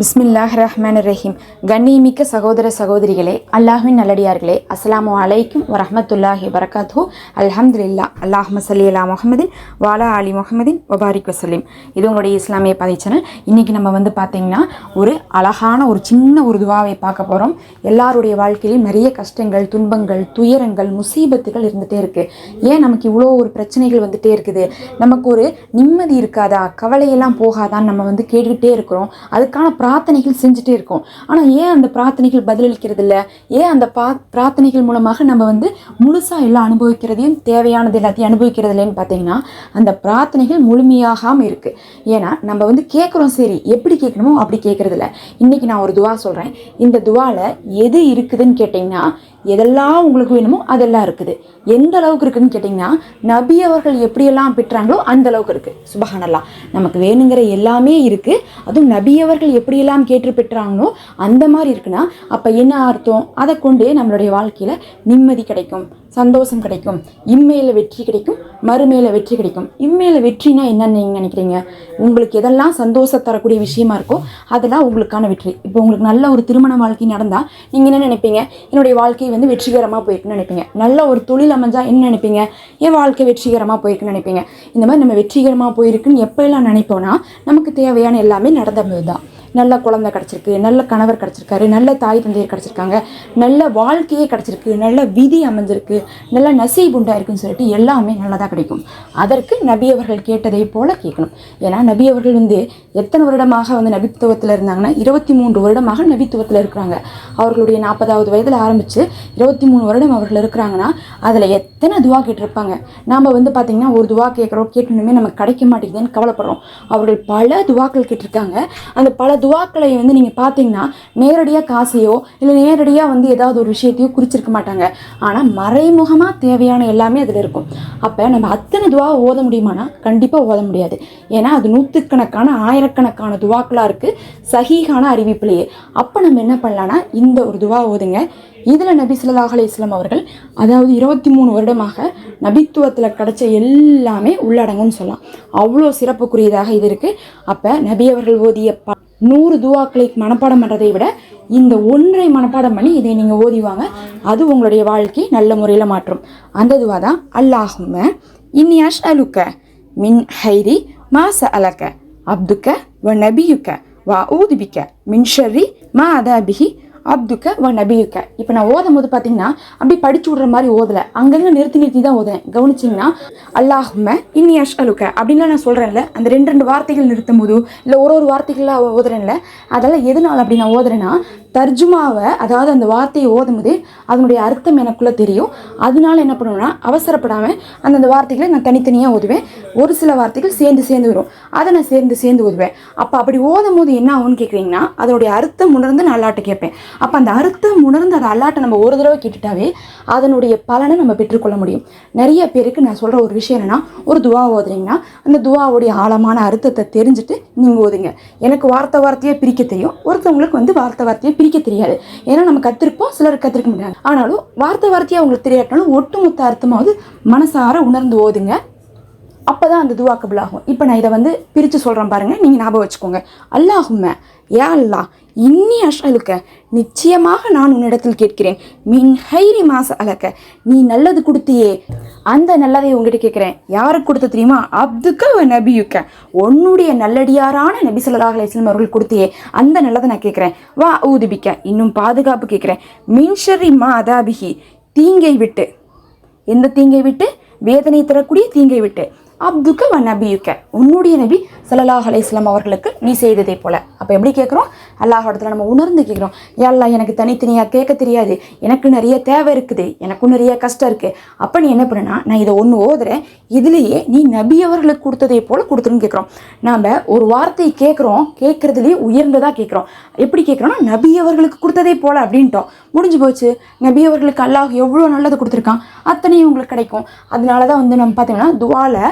பிஸ்மில்லாஹ் ரஹ்மான் ரஹீம் கண்ணியமிக்க சகோதர சகோதரிகளே அல்லாஹின் நல்லடியார்களே அஸ்லாமு அலைக்கும் வரமத்துல்லாஹி வரகாத்து அல்ஹம்துலில்லா அல்லாஹ் மசலி அல்லா முகமதின் வாலா அலி முகமதின் வபாரிக் வசலீம் இது உங்களுடைய இஸ்லாமிய பதை சேனல். இன்றைக்கி நம்ம வந்து பார்த்தீங்கன்னா ஒரு அழகான ஒரு சின்ன ஒரு துவாவை பார்க்க போகிறோம் எல்லாருடைய வாழ்க்கையிலும் நிறைய கஷ்டங்கள் துன்பங்கள் துயரங்கள் முசீபத்துகள் இருந்துகிட்டே இருக்குது ஏன் நமக்கு இவ்வளோ ஒரு பிரச்சனைகள் வந்துட்டே இருக்குது? நமக்கு ஒரு நிம்மதி இருக்காதா? கவலையெல்லாம் போகாதான்னு நம்ம வந்து கேட்டுக்கிட்டே இருக்கிறோம். அதுக்கான பிரார்த்தனைகள் செஞ்சுட்டே இருக்கோம். ஆனால் ஏன் அந்த பிரார்த்தனைகள் பதிலளிக்கிறது இல்லை ஏன் அந்த பா பிரார்த்தனைகள் மூலமாக நம்ம வந்து முழுசாக எல்லாம் அனுபவிக்கிறதையும் தேவையானது எல்லாத்தையும் அனுபவிக்கிறது இல்லைன்னு பார்த்தீங்கன்னா அந்த பிரார்த்தனைகள் முழுமையாகாமல் இருக்குது ஏன்னா நம்ம வந்து கேட்குறோம் சரி எப்படி கேட்கணுமோ அப்படி கேட்குறதில்ல இன்றைக்கி நான் ஒரு துவா சொல்கிறேன் இந்த துவாவில் எது இருக்குதுன்னு கேட்டிங்கன்னா எதெல்லாம் உங்களுக்கு வேணுமோ அதெல்லாம் இருக்குது. எந்த அளவுக்கு இருக்குதுன்னு கேட்டிங்கன்னா நபி அவர்கள் எப்படியெல்லாம் பெற்றாங்களோ அந்த அளவுக்கு இருக்குது சுபஹானல்லா. நமக்கு வேணுங்கிற எல்லாமே இருக்குது அதுவும் நபி அவர்கள் எப்படியெல்லாம் கேட்டு பெற்றாங்களோ அந்த மாதிரி இருக்குன்னா அப்போ என்ன அர்த்தம்? அதை கொண்டு நம்மளுடைய வாழ்க்கையில் நிம்மதி கிடைக்கும். சந்தோஷம் கிடைக்கும். இம்மையில் வெற்றி கிடைக்கும் மறுமையில் வெற்றி கிடைக்கும். இம்மையில் வெற்றினா என்னன்னு நீங்கள் நினைக்கிறீங்க? உங்களுக்கு எதெல்லாம் சந்தோஷம் தரக்கூடிய விஷயமா இருக்கோ அதெல்லாம் உங்களுக்கான வெற்றி. இப்போ உங்களுக்கு நல்ல ஒரு திருமண வாழ்க்கை நடந்தால் நீங்கள் என்ன நினைப்பீங்க? என்னுடைய வாழ்க்கை வந்து வெற்றிகரமாக போயிருக்குன்னு நினைப்பீங்க. நல்ல ஒரு தொழில் அமைஞ்சால் என்ன நினைப்பீங்க? என் வாழ்க்கை வெற்றிகரமாக போயிருக்குன்னு நினைப்பீங்க. இந்த மாதிரி நம்ம வெற்றிகரமாக போயிருக்குன்னு எப்போல்லாம் நினைப்போம்னா நமக்கு தேவையான எல்லாமே நடந்தது தான் நல்ல குழந்தை கிடச்சிருக்கு நல்ல கணவர் கிடச்சிருக்காரு நல்ல தாய் தந்தையர் கிடச்சிருக்காங்க நல்ல வாழ்க்கையே கிடச்சிருக்கு நல்ல விதி அமைஞ்சிருக்கு நல்ல நசீபுண்டா இருக்குன்னு சொல்லிட்டு எல்லாமே நல்லதாக கிடைக்கும். அதற்கு நபி அவர்கள் கேட்டதை போல கேட்கணும். ஏன்னா நபி அவர்கள் வந்து எத்தனை வருடமாக வந்து நபித்துவத்தில் இருந்தாங்கன்னா இருபத்தி மூன்று வருடமாக நபித்துவத்தில் இருக்கிறாங்க. அவர்களுடைய நாற்பதாவது வயதில் ஆரம்பித்து இருபத்தி மூணு வருடம் அவர்கள் இருக்கிறாங்கன்னா அதில் எத்தனை துவா கேட்டிருப்பாங்க? நாம் வந்து பார்த்திங்கன்னா ஒரு துவா கேட்குறோம் கேட்டணுமே நமக்கு கிடைக்க மாட்டேங்குதுன்னு கவலைப்படுறோம். அவர்கள் பல துவாக்கள் கேட்டிருக்காங்க. அந்த பல துவாக்களை வந்து நீங்கள் பார்த்தீங்கன்னா நேரடியாக காசையோ இல்லை நேரடியாக வந்து ஏதாவது ஒரு விஷயத்தையோ குறிச்சிருக்க மாட்டாங்க. ஆனால் மறைமுகமாக தேவையான எல்லாமே அதில் இருக்கும். அப்போ நம்ம அத்தனை துவா ஓத முடியுமானா கண்டிப்பாக ஓத முடியாது. ஏன்னா அது நூற்றுக்கணக்கான ஆயிரக்கணக்கான துவாக்களாக இருக்குது சகிகான அறிவிப்பிலேயே. அப்போ நம்ம என்ன பண்ணலான்னா இந்த ஒரு துவா ஓதுங்க. இதில் நபி ஸல்லல்லாஹு அலைஹி வஸல்லம் அவர்கள் அதாவது இருபத்தி மூணு வருடமாக நபித்துவத்தில் கிடைச்ச எல்லாமே உள்ளடங்கும்னு சொல்லலாம். அவ்வளோ சிறப்புக்குரியதாக இது இருக்குது அப்போ நபி அவர்கள் ஓதிய ப நூறு துவாக்களை மனப்பாடம் பண்ணுறதை விட இந்த ஒன்றை மனப்பாடம் பண்ணி இதை நீங்கள் ஓதிவாங்க. அது உங்களுடைய வாழ்க்கை நல்ல முறையில் மாற்றும். அந்த துவா தான் அல்லாஹும இன்னி அஷ் அலுக்க மின் ஹைரி மாச அலக்க அப்துக்க வ நபியுக்க வ ஊதுபிக்க மின் ஷர்ரி மா அதாபிஹி அப்துக்க வ நபியுக்க. இப்போ நான் ஓதும் போது பார்த்தீங்கன்னா அப்படி படிச்சு விடுற மாதிரி ஓதலை. அங்கங்கே நிறுத்தி நிறுத்தி தான் ஓதுனேன். கவனிச்சிங்கன்னா அல்லாஹும இன்னி அஷ் அலுக்க அப்படின்லாம் நான் சொல்கிறேன்ல அந்த ரெண்டு ரெண்டு வார்த்தைகள் நிறுத்தும் போது இல்லை ஒரு ஒரு வார்த்தைகளாக ஓதுறேன்ல. அதெல்லாம் எதனால் அப்படி நான் ஓதுறேன்னா தர்ஜுமாவை அதாவது அந்த வார்த்தையை ஓதும்போது அதனுடைய அர்த்தம் எனக்குள்ளே தெரியும். அதனால என்ன பண்ணுவேன்னா அவசரப்படாமல் அந்தந்த வார்த்தைகளை நான் தனித்தனியாக ஓதுவேன். ஒரு சில வார்த்தைகள் சேர்ந்து சேர்ந்து வரும். அதை நான் சேர்ந்து சேர்ந்து ஓதுவேன். அப்போ அப்படி ஓதும் போது என்ன ஆகும்னு கேட்குறீங்கன்னா அதனுடைய அர்த்தம் உணர்ந்து நான் அல்லாட்ட கேட்பேன். அப்போ அந்த அர்த்தம் உணர்ந்து அந்த அல்லாட்டை நம்ம ஒரு தடவை கேட்டுட்டாவே அதனுடைய பலனை நம்ம பெற்றுக்கொள்ள முடியும். நிறைய பேருக்கு நான் சொல்கிற ஒரு விஷயம் என்னென்னா ஒரு துவா ஓதுறீங்கன்னா அந்த துவாவுடைய ஆழமான அர்த்தத்தை தெரிஞ்சுட்டு நீங்கள் ஓதுங்க. எனக்கு வார்த்தை வார்த்தையாக பிரிக்க தெரியும். ஒருத்தவங்களுக்கு வந்து வார்த்தை வார்த்தையை பிரிக்க தெரியாது. ஏன்னா நம்ம கத்திருப்போம் சிலர் கத்திருக்க முடியாது ஆனாலும் வார்த்தை வார்த்தையாக அவங்களுக்கு தெரியாட்டாலும் ஒட்டுமொத்த அர்த்தமாவது மனசார உணர்ந்து ஓதுங்க. அப்போ தான் அந்த துவா கபுல் ஆகும். இப்போ நான் இதை வந்து பிரித்து சொல்கிறேன் பாருங்கள் நீங்கள் ஞாபகம் வச்சுக்கோங்க. அல்லாஹும்ம ஏ அல்லாஹ் இன்னி அஷலுக்க நிச்சயமாக நான் உன்னிடத்தில் கேட்கிறேன். மின் ஹைரி மாச அலக்க நீ நல்லது கொடுத்தியே. அந்த நல்லதை உங்ககிட்ட கேட்குறேன். யாருக்கு கொடுத்த தெரியுமா? அப்துக்க நபியுக்க. உன்னுடைய நல்லடியாரான நபி சொல்லதாக இஸ்லாம் அவர்கள் கொடுத்தியே. அந்த நல்லதை நான் கேட்குறேன். வா ஊதுபிக்க இன்னும் பாதுகாப்பு கேட்குறேன். மின்ஷரி மா அதாபிகி தீங்கை விட்டு. எந்த தீங்கை விட்டு? வேதனை தரக்கூடிய தீங்கை விட்டு. அப்துக்க வ நபியுக்க. உன்னுடைய நபி சல்லாஹ் அலையம் அவர்களுக்கு நீ செய்ததை போல. அப்போ எப்படி கேட்குறோம்? அல்லாஹ் இடத்துல நம்ம உணர்ந்து கேட்குறோம். எல்லாம் எனக்கு தனித்தனியாக கேட்க தெரியாது. எனக்கு நிறைய தேவை இருக்குது. எனக்கும் நிறைய கஷ்டம் இருக்குது அப்போ நீ என்ன பண்ணுனா நான் இதை ஒன்று ஓதுறேன். இதுலேயே நீ நபி அவர்களுக்கு கொடுத்ததை போல் கொடுத்துருன்னு கேட்குறோம். நாம் ஒரு வார்த்தையை கேட்குறோம். கேட்குறதுலேயே உயர்ந்ததாக கேட்குறோம். எப்படி கேட்குறோம்னா நபி அவர்களுக்கு கொடுத்ததே போல் அப்படின்ட்டோம். முடிஞ்சு போச்சு. நபி அவர்களுக்கு அல்லாஹ் எவ்வளோ நல்லது கொடுத்துருக்கான்? அத்தனையும் உங்களுக்கு கிடைக்கும். அதனால தான் வந்து நம்ம பார்த்தீங்கன்னா துவாவில்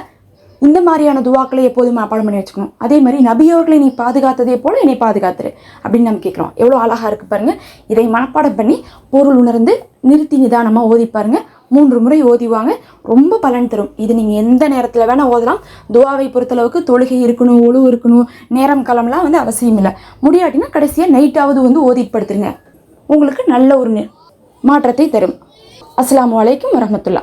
இந்த மாதிரியான துவாக்களை எப்போதும் மனப்பாடம் பண்ணி வச்சுக்கணும். அதே மாதிரி நபியவர்களை நீ பாதுகாத்ததே போல என்னை பாதுகாத்துரு அப்படின்னு நம்ம கேட்குறோம் எவ்வளோ அழகாக இருக்குது பாருங்கள் இதை மனப்பாடம் பண்ணி பொருள் உணர்ந்து நிறுத்தி நிதானமாக ஓதி பாருங்கள் மூன்று முறை ஓதிவாங்க ரொம்ப பலன் தரும். இது நீங்கள் எந்த நேரத்தில் வேணால் ஓதலாம். துவாவை பொறுத்தளவுக்கு தொழுகை இருக்கணும் ஒழு இருக்கணும் நேரம் காலம்லாம் வந்து அவசியம் இல்லை. முடியாட்டினா கடைசியாக நைட்டாவது வந்து ஓதிப்படுத்துருங்க உங்களுக்கு நல்ல ஒரு நி- மாற்றத்தை தரும். அஸ்லாம் வலைக்கும் வரமத்துல்லா